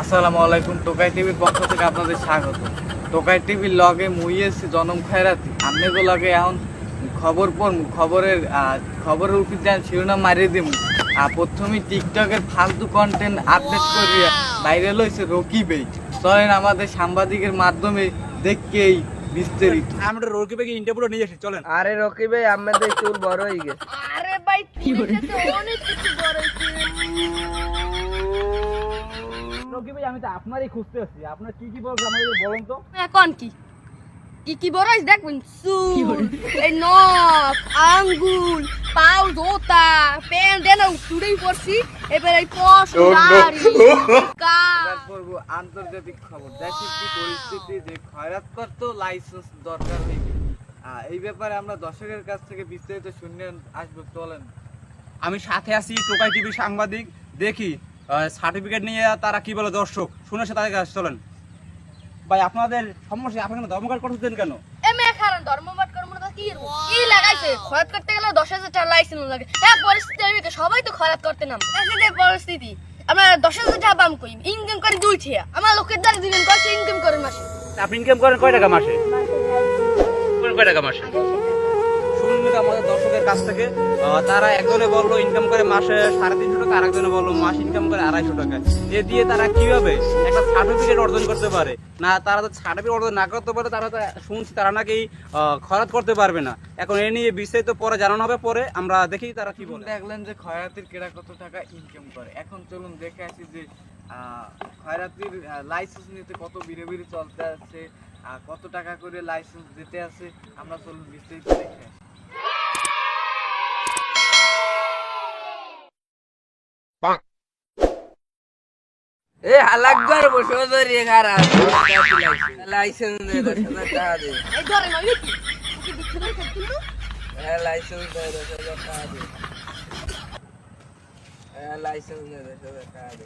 আসসালামু আলাইকুম টোকাই টিভির পক্ষ থেকে আপনাদের স্বাগত। টোকাই টিভির লগে মুই এসছি জনম খয়রাতি। আপনাকে লগে এখন খবর পড়ম খবরের খবরের উপর যান শিরোনাম মারিয়ে দিব আর প্রথমে টিকটকের ফালতু কন্টেন্ট আপডেট করিয়া ভাইরাল হয়েছে রকিবে চলেন আমাদের সাংবাদিকের মাধ্যমে দেখকেই বিস্তারিত। আমরা রোগী পেগে ইন্টারভিউ নিয়ে এসেছি চলেন। আরে রকি ভাই আমাদের চুল বড় হয়ে গেছে। আরে ভাই অনেক কিছু বড় হয়েছে। রোগী ভাই? আমি তো আপনারই খুঁজতে আসছি। আপনার কি কি বলছে আমাদের বলুন তো। এখন কি? কি কি বড় দেখবেন চুল এই নখ আঙ্গুল পাও জোতা প্যান্ট দেন চুড়েই পড়ছি এবার এই কষ দাড়ি কান। আন্তর্জাতিক খবর। দেশের কি পরিস্থিতি যে খয়রাত করতো লাইসেন্স দরকার হইবে এই ব্যাপারে আমরা দর্শকের কাছ থেকে বিস্তারিত শুনে আসব। চলেন। আমি সাথে আছি টোকাই টিভি সাংবাদিক। দেখি সার্টিফিকেট নিয়ে তারা কি বলে দর্শক? শুনে সে তাদের কাছে চলেন। ভাই আপনাদের সমস্যা আপনারা ধর্মঘট করতেছেন কেন? কি কি লাগাইছে? খরাত করতে গেলে দশ হাজার টাকা লাইসেন্স লাগে। হ্যাঁ পরিস্থিতি আমি সবাই তো খরাত করতে নাম। দেশের পরিস্থিতি। আমরা দশ হাজার টাকা পাম কই? ইনকাম করে দুই ঠিয়া। আমার লোকের দ্বারা দিবেন কত ইনকাম করেন মাসে? আপনি ইনকাম করেন কয় টাকা মাসে? কয় টাকা মাসে? শুনুন আমাদের দর্শকের কাছ থেকে তারা একজনে বলল ইনকাম করে মাসে সাড়ে তিনশো টাকা আর একজনে বলল মাস ইনকাম করে আড়াইশো টাকা। এ দিয়ে তারা কীভাবে একটা সার্টিফিকেট অর্জন করতে পারে? না, তারা তো সার্টিফিকেট অর্জন না করতে পারে, তারা শুনছি তারা নাকি খরাত করতে পারবে না। এখন এ নিয়ে বিস্তারিত পরে জানানো হবে, পরে আমরা দেখি তারা কি বলে। দেখলেন যে খয়রাতির কেরা কত টাকা ইনকাম করে। এখন চলুন দেখে আসি যে খয়রাতির লাইসেন্স নিতে কত বিরে বিরে চলতে আছে কত টাকা করে লাইসেন্স দিতে আছে, আমরা চলুন বিস্তারিত দেখে আসি। এ হালাকবার বসে ধরি খারাপ। লাইসেন্স দে দশ হাজার টাকা দে। এই ধরে নইলে কি? লাইসেন্স দে দশ হাজার টাকা দে। লাইসেন্স দে দশ হাজার টাকা দে।